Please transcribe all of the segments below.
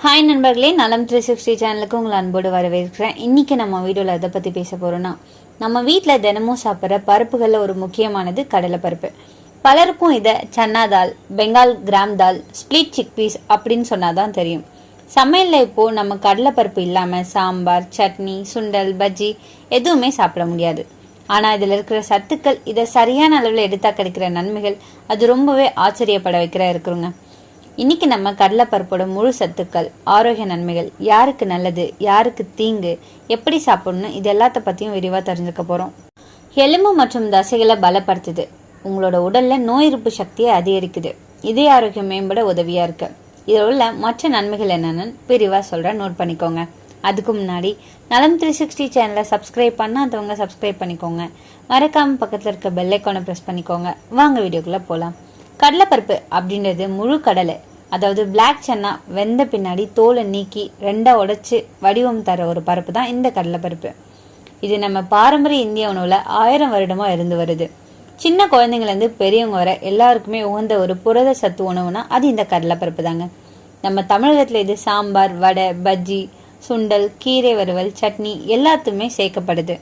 Hi நண்பர்களே நலம் three sixty சேனலுக்கு உங்களை அன்போடு வரவேற்கிறேன். இன்றைக்கி நம்ம வீடியோவில் எதை பற்றி பேச போகிறோன்னா நம்ம வீட்டில் தினமும் சாப்பிட்ற பருப்புகளில் ஒரு முக்கியமானது கடலைப்பருப்பு. பலருக்கும் இதை chana dal Bengal gram dal split chickpeas அப்படின்னு சொன்னால் தான் தெரியும். சமையலில் இப்போது நம்ம கடலைப்பருப்பு இல்லாமல் சாம்பார் சட்னி சுண்டல் பஜ்ஜி எதுவுமே சாப்பிட முடியாது. ஆனால் இதில் இருக்கிற சத்துக்கள் இதை சரியான அளவில் எடுத்தால் கிடைக்கிற நன்மைகள் அது ரொம்பவே ஆச்சரியப்பட வைக்கிற இருக்கிறோங்க இன்னைக்கு நம்ம கடலைப்பருப்போட முழு சத்துக்கள் ஆரோக்கிய நன்மைகள் யாருக்கு நல்லது யாருக்கு தீங்கு எப்படி சாப்பிடணும் இது எல்லாத்த பற்றியும் விரிவாக தெரிஞ்சுக்க போகிறோம் எலும்பு மற்றும் தசைகளை பலப்படுத்துது. உங்களோட உடலில் நோய் எதிர்ப்பு சக்தியை அதிகரிக்குது. இதய ஆரோக்கியம் மேம்பட உதவியாக இருக்கு. இதில் உள்ள மற்ற நன்மைகள் என்னென்னு விரிவாக சொல்கிறேன் நோட் பண்ணிக்கோங்க. அதுக்கு முன்னாடி நலம் த்ரீ சிக்ஸ்டி சேனலை சப்ஸ்கிரைப் பண்ணாதவங்க சப்ஸ்கிரைப் பண்ணிக்கோங்க. மறக்காமல் பக்கத்தில் இருக்க பெல் ப்ரெஸ் பண்ணிக்கோங்க. வாங்க வீடியோக்குள்ளே போகலாம் கடலைப்பருப்பு அப்படின்றது முழு கடலை. அதாவது பிளாக் சன்னா வெந்த பின்னாடி தோலை நீக்கி ரெண்டாக உடைச்சி வடிவம் தர ஒரு பருப்பு தான் இந்த கடலைப்பருப்பு. இது நம்ம பாரம்பரிய இந்திய உணவில் ஆயிரம் வருடமாக இருந்து வருது. சின்ன குழந்தைங்கலேருந்து பெரியவங்க வர எல்லாருக்குமே உகந்த ஒரு புரத சத்து உணவுனா அது இந்த கடலைப்பருப்பு தாங்க. நம்ம தமிழகத்தில் இது சாம்பார் வடை பஜ்ஜி சுண்டல் கீரை வறுவல் சட்னி எல்லாத்துக்குமே சேர்க்கப்படுது.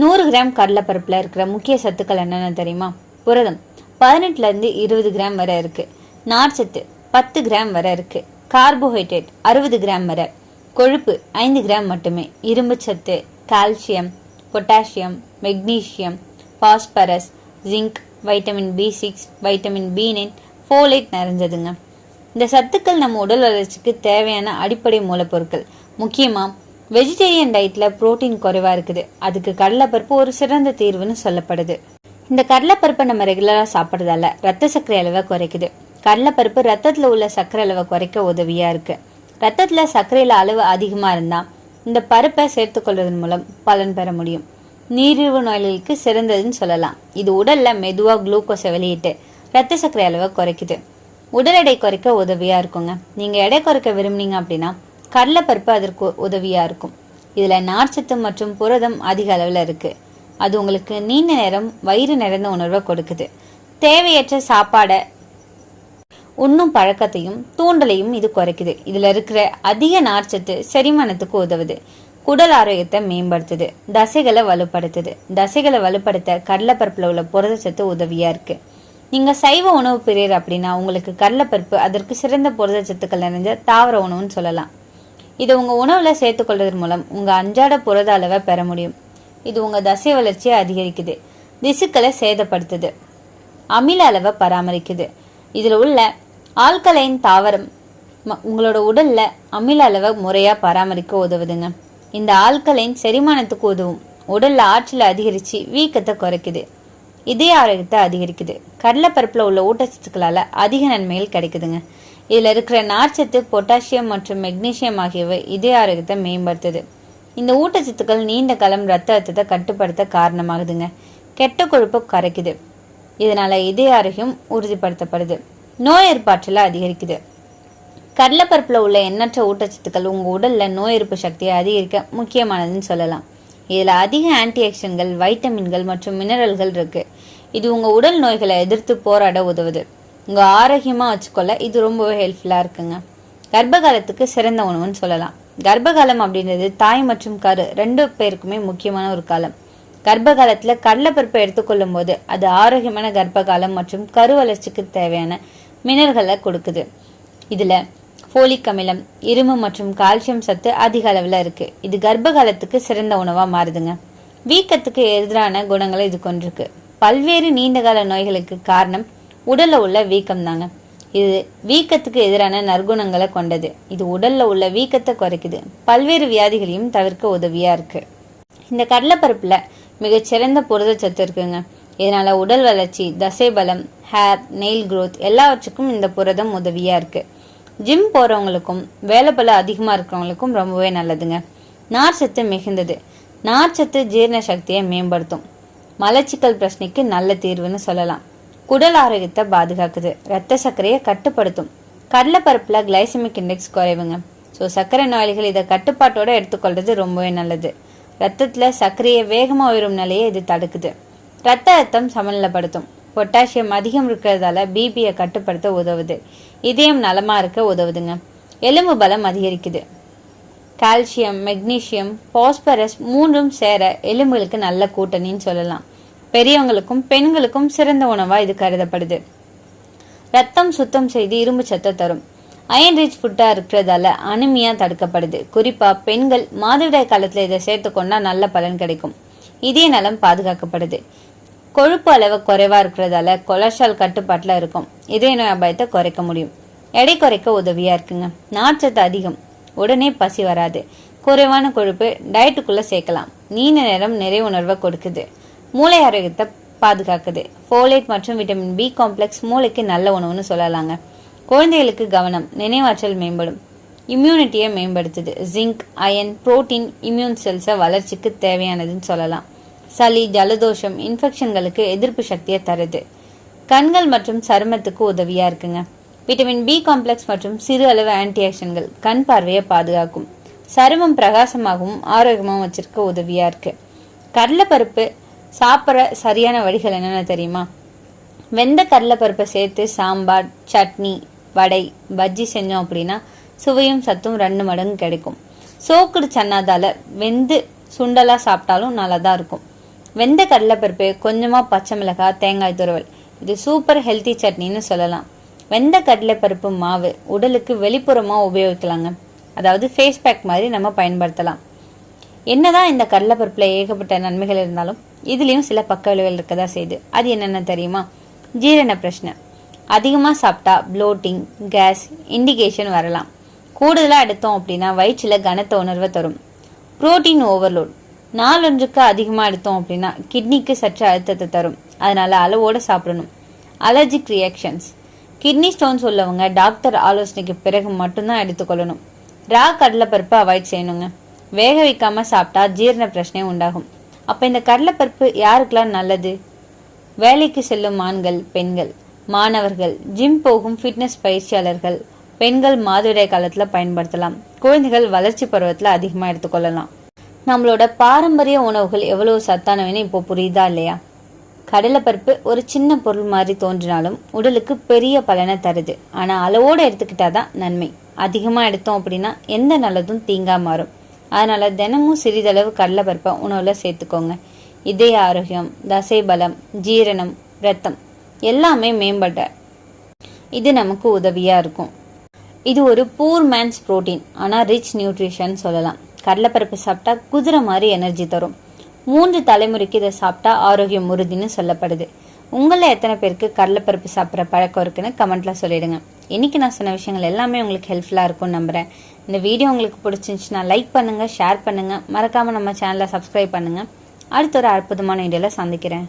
நூறு கிராம் கடலைப்பருப்பில் இருக்கிற முக்கிய சத்துக்கள் என்னென்னு தெரியுமா? புரதம். பதினெட்டுலேருந்து இருபது கிராம் வரை இருக்குது நார்ச்சத்து பத்து கிராம் வரை இருக்குது கார்போஹைட்ரேட் அறுபது கிராம் வரை. கொழுப்பு ஐந்து கிராம் மட்டுமே. இரும்பு சத்து calcium potassium magnesium phosphorus zinc vitamin B six vitamin B nine folate நிறைஞ்சதுங்க. இந்த சத்துக்கள் நம்ம உடல் வளர்ச்சிக்கு தேவையான அடிப்படை மூலப்பொருட்கள். முக்கியமாக வெஜிடேரியன் டயட்டில் புரோட்டீன் குறைவாக இருக்குது. அதுக்கு கடலைப்பருப்பு ஒரு சிறந்த தீர்வுன்னு சொல்லப்படுது. இந்த கடலைப்பருப்பை நம்ம ரெகுலராக சாப்பிட்றதால ரத்த சர்க்கரை அளவை குறைக்குது. கடலைப்பருப்பு ரத்தத்தில் உள்ள சர்க்கரை அளவை குறைக்க உதவியாக இருக்குது ரத்தத்தில் சர்க்கரையில் அளவு அதிகமாக இருந்தால் இந்த பருப்பை சேர்த்துக்கொள்வதன் மூலம் பலன் பெற முடியும். நீரிழிவு நோயாளிகளுக்கு சிறந்ததுன்னு சொல்லலாம். இது உடலில் மெதுவாக குளுக்கோஸை வெளியிட்டு ரத்த சர்க்கரை அளவை குறைக்குது. உடல் எடை குறைக்க உதவியாக இருக்குங்க. நீங்கள் எடை குறைக்க விரும்புனீங்க அப்படின்னா கடலைப்பருப்பு அதற்கு உதவியாக இருக்கும். இதில் நார்ச்சத்து மற்றும் புரதம் அதிக அளவில் இருக்குது அது உங்களுக்கு நீண்ட நேரம் வயிறு நிறைந்த உணர்வை கொடுக்குது. தேவையற்ற சாப்பாடை உண்ணும் பழக்கத்தையும் தூண்டலையும் இது குறைக்குது. இதில் இருக்கிற அதிக நார்ச்சத்து செரிமானத்துக்கு உதவுது. குடல் ஆரோக்கியத்தை மேம்படுத்துது. தசைகளை வலுப்படுத்துது. தசைகளை வலுப்படுத்த கடலைப்பருப்பில் உள்ள புரதச்சத்து உதவியாக இருக்குது நீங்கள் சைவ உணவு பிரியர் அப்படின்னா உங்களுக்கு கடலைப்பருப்பு அதற்கு சிறந்த புரதச்சத்துக்கள் நிறைஞ்ச தாவர உணவுன்னு சொல்லலாம். இதை உங்கள் உணவில் சேர்த்துக்கொள்வதன் மூலம் உங்கள் அன்றாட புரத அளவை பெற முடியும். இது உங்கள் தசை வளர்ச்சியை அதிகரிக்குது. திசுக்களை சேதப்படுத்துது. அமில அளவை பராமரிக்குது. இதில் உள்ள ஆல்கலைன் தாவரம் உங்களோட உடலில் அமில அளவை முறையாக பராமரிக்க உதவுதுங்க. இந்த ஆல்கலைன் செரிமானத்துக்கு உதவும். உடலில் ஆற்றலை அதிகரித்து வீக்கத்தை குறைக்குது. இதய ஆரோக்கியத்தை அதிகரிக்குது. கடலைப்பருப்பில் உள்ள ஊட்டச்சத்துக்களால் அதிக நன்மைகள் கிடைக்குதுங்க. இதில் இருக்கிற நார்ச்சத்து பொட்டாசியம் மற்றும் மெக்னீசியம் ஆகியவை இதய ஆரோக்கியத்தை மேம்படுத்துது. இந்த ஊட்டச்சத்துக்கள் நீண்ட காலம் ரத்த அழுத்தத்தை கட்டுப்படுத்த காரணமாகுதுங்க. கெட்ட கொழுப்பை கரைக்குது. இதனால இதய ஆரோக்கியம் உறுதிப்படுத்தப்படுது. நோய் எதிர்ப்பாற்றலை அதிகரிக்குது. கடலைப்பருப்பில் உள்ள எண்ணற்ற ஊட்டச்சத்துக்கள் உங்கள் உடலில் நோய் எதிர்ப்பு சக்தியை அதிகரிக்க முக்கியமானதுன்னு சொல்லலாம். இதில் அதிக ஆன்டிஆக்சன்கள் வைட்டமின்கள் மற்றும் மினரல்கள் இருக்கு. இது உங்கள் உடல் நோய்களை எதிர்த்து போராட உதவுது. உங்கள் ஆரோக்கியமாக வச்சுக்கொள்ள இது ரொம்பவே ஹெல்ப்ஃபுல்லாக இருக்குங்க. கர்ப்பகாலத்துக்கு சிறந்த உணவுன்னு சொல்லலாம். கர்ப்பகாலம் அப்படின்றது தாய் மற்றும் கரு ரெண்டு பேருக்குமே முக்கியமான ஒரு காலம். கர்ப்ப காலத்தில் கடலைப்பருப்பை எடுத்துக்கொள்ளும் போது அது ஆரோக்கியமான கர்ப்ப காலம் மற்றும் கரு வளர்ச்சிக்கு தேவையான மினர்களை கொடுக்குது. இதில் ஃபோலிக் அமிலம் இரும்பு மற்றும் கால்சியம் சத்து அதிக அளவில் இருக்குது இது கர்ப்ப காலத்துக்கு சிறந்த உணவாக மாறுதுங்க. வீக்கத்துக்கு எதிரான குணங்களை இது கொண்டிருக்கு. பல்வேறு நீண்டகால நோய்களுக்கு காரணம் உடலில் உள்ள வீக்கம் தாங்க இது வீக்கத்துக்கு எதிரான நற்குணங்களை கொண்டது. இது உடல்ல உள்ள வீக்கத்தை குறைக்குது. பல்வேறு வியாதிகளையும் தவிர்க்க உதவியா இருக்கு. இந்த கடலைப்பருப்பில் மிகச்சிறந்த புரதச்சத்து இருக்குங்க. இதனால உடல் வளர்ச்சி தசை பலம் ஹேர் நெயில் க்ரோத் எல்லாவற்றுக்கும் இந்த புரதம் உதவியா இருக்கு. ஜிம் போறவங்களுக்கும் பல அதிகமா இருக்கிறவங்களுக்கும் ரொம்பவே நல்லதுங்க. நார் சத்து மிகுந்தது. நார் சத்து ஜீரண சக்தியை மேம்படுத்தும். மலச்சிக்கல் பிரச்சனைக்கு நல்ல தீர்வுன்னு சொல்லலாம். குடல் ஆரோக்கியத்தை பாதுகாக்குது. ரத்த சர்க்கரையை கட்டுப்படுத்தும். கடலைப்பருப்பில் கிளைசமிக் இண்டெக்ஸ் குறைவுங்க. ஸோ சர்க்கரை நோயாளிகள் இதை கட்டுப்பாட்டோட எடுத்துக்கொள்றது ரொம்பவே நல்லது. ரத்தத்தில் சர்க்கரையை வேகமாக உயரும் நிலையை இது தடுக்குது. ரத்த அழுத்தம் சமநிலைப்படுத்தும். பொட்டாசியம் அதிகம் இருக்கிறதால பிபியை கட்டுப்படுத்த உதவுது. இதயம் நலமாக இருக்க உதவுதுங்க. எலும்பு பலம் அதிகரிக்குது. கால்சியம் மெக்னீசியம் பாஸ்பரஸ் மூன்றும் சேர எலும்புகளுக்கு நல்ல கூட்டணின்னு சொல்லலாம். பெரியவங்களுக்கும் பெண்களுக்கும் சிறந்த உணவா இது கருதப்படுது. ரத்தம் சுத்தம் செய்து இரும்பு சத்தை தரும். அயன் ரிச் ஃபுட்டா இருக்கிறதால அனிமியா தடுக்கப்படுது. குறிப்பா பெண்கள் மாதவிடாய் காலத்துல இதை சேர்த்துக்கொண்டா நல்ல பலன் கிடைக்கும். இதய நலம் பாதுகாக்கப்படுது. கொழுப்பு அளவு குறைவா இருக்கிறதால கொலஸ்ட்ரால் கட்டுப்பாட்டில் இருக்கும். இதய நோய் அபாயத்தை குறைக்க முடியும். எடை குறைக்க உதவியா இருக்குங்க. நார்ச்சத்து அதிகம். உடனே பசி வராது. குறைவான கொழுப்பு டயட்டுக்குள்ள சேர்க்கலாம். நீண்ட நேரம் நிறைய உணர்வை கொடுக்குது. மூளை ஆரோக்கியத்தை பாதுகாக்குது. ஃபோலேட் மற்றும் விட்டமின் பி காம்ப்ளெக்ஸ் மூளைக்கு நல்ல உணவுன்னு சொல்லலாங்க. குழந்தைகளுக்கு கவனம் நினைவாற்றல் மேம்படும். இம்யூனிட்டியை மேம்படுத்துது. ஜிங்க் அயன் புரோட்டீன் இம்யூன் செல்ஸை வளர்ச்சிக்கு தேவையானதுன்னு சொல்லலாம். சளி ஜலதோஷம் இன்ஃபெக்ஷன்களுக்கு எதிர்ப்பு சக்தியை தருது. கண்கள் மற்றும் சருமத்துக்கு உதவியாக இருக்குங்க. விட்டமின் பி காம்ப்ளெக்ஸ் மற்றும் சிறு அளவு ஆன்டி கண் பார்வையை பாதுகாக்கும். சருமம் பிரகாசமாகவும் ஆரோக்கியமாகவும் வச்சிருக்க உதவியாக இருக்குது கடலைப்பருப்பு சாப்பிட்ற சரியான வழிகள் என்னென்ன தெரியுமா? வெந்த கடலைப்பருப்பை சேர்த்து சாம்பார் சட்னி வடை பஜ்ஜி செஞ்சோம் அப்படின்னா சுவையும் சத்தும் ரெண்டு மடங்கு கிடைக்கும். சோக்குடு சன்னாதால வெந்து சுண்டலாக சாப்பிட்டாலும் நல்லா தான் இருக்கும். வெந்த கடலைப்பருப்பு கொஞ்சமாக பச்சை மிளகாய் தேங்காய் துருவல். இது சூப்பர் ஹெல்த்தி சட்னின்னு சொல்லலாம். வெந்த கடலைப்பருப்பு மாவு உடலுக்கு வெளிப்புறமாக உபயோகிக்கலாங்க. அதாவது ஃபேஸ் பேக் மாதிரி நம்ம பயன்படுத்தலாம். என்னதான் இந்த கடலைப்பருப்பில் ஏகப்பட்ட நன்மைகள் இருந்தாலும் இதுலேயும் சில பக்க விளைவுகள் இருக்க தான் செய்யுது. அது என்னென்ன தெரியுமா? ஜீரண பிரச்சனை. அதிகமாக சாப்பிட்டா ப்ளோட்டிங் கேஸ் இண்டிகேஷன் வரலாம். கூடுதலாக எடுத்தோம் அப்படின்னா வயிற்றில் கனத்த உணர்வை தரும். புரோட்டீன் ஓவர்லோட் நாளொன்றுக்கு அதிகமாக எடுத்தோம் அப்படின்னா கிட்னிக்கு சற்று அழுத்தத்தை தரும். அதனால் அளவோடு சாப்பிடணும். அலர்ஜிக் ரியாக்ஷன்ஸ் கிட்னி ஸ்டோன்ஸ் உள்ளவங்க டாக்டர் ஆலோசனைக்கு பிறகு மட்டும்தான் எடுத்துக்கொள்ளணும் ரா கடலைப்பருப்பை அவாய்ட் செய்யணுங்க. வேக வைக்காமல் சாப்பிட்டா ஜீரண பிரச்சனை உண்டாகும். அப்போ இந்த கடலைப்பருப்பு யாருக்கெல்லாம் நல்லது? வேலைக்கு செல்லும் ஆண்கள் பெண்கள். மாணவர்கள் ஜிம் போகும் ஃபிட்னஸ் பயிற்சியாளர்கள். பெண்கள் மாதவிடாய் காலத்தில் பயன்படுத்தலாம். குழந்தைகள் வளர்ச்சி பருவத்தில் அதிகமாக எடுத்துக்கொள்ளலாம் நம்மளோட பாரம்பரிய உணவுகள் எவ்வளவு சத்தானவைன்னு இப்போ புரியுதா இல்லையா? கடலைப்பருப்பு ஒரு சின்ன பொருள் மாதிரி தோன்றினாலும் உடலுக்கு பெரிய பலனை தருது. ஆனால் அளவோடு எடுத்துக்கிட்டா தான் நன்மை. அதிகமாக எடுத்தோம் அப்படின்னா எந்த நல்லதும் தீங்கா மாறும். அதனால தினமும் சிறிதளவு கடலைப்பருப்பை உணவில் சேர்த்துக்கோங்க. இதய ஆரோக்கியம் தசை பலம் ஜீரணம் ரத்தம் எல்லாமே மேம்பட இது நமக்கு உதவியாக இருக்கும். இது ஒரு பூர் மேன்ஸ் புரோட்டீன் ஆனால் ரிச் நியூட்ரிஷன் சொல்லலாம். கடலைப்பருப்பு சாப்பிட்டா குதிரை மாதிரி எனர்ஜி தரும். மூன்று தலைமுறைக்கு இதை சாப்பிட்டா ஆரோக்கியம் உறுதின்னு சொல்லப்படுது. உங்களில் எத்தனை பேருக்கு கடலைப்பருப்பு சாப்பிட்ற பழக்கம் இருக்குன்னு கமெண்ட்ல சொல்லிடுங்க. இன்றைக்கி நான் சொன்ன விஷயங்கள் எல்லாமே உங்களுக்கு ஹெல்ப்ஃபுல்லாக இருக்கும்னு நம்புறேன். இந்த வீடியோ உங்களுக்கு பிடிச்சிருந்துச்சுன்னா லைக் பண்ணுங்கள் ஷேர் பண்ணுங்கள் மறக்காமல் நம்ம சேனலை சப்ஸ்கிரைப் பண்ணுங்கள் அடுத்த ஒரு அற்புதமான வீடியோவில் சந்திக்கிறேன்.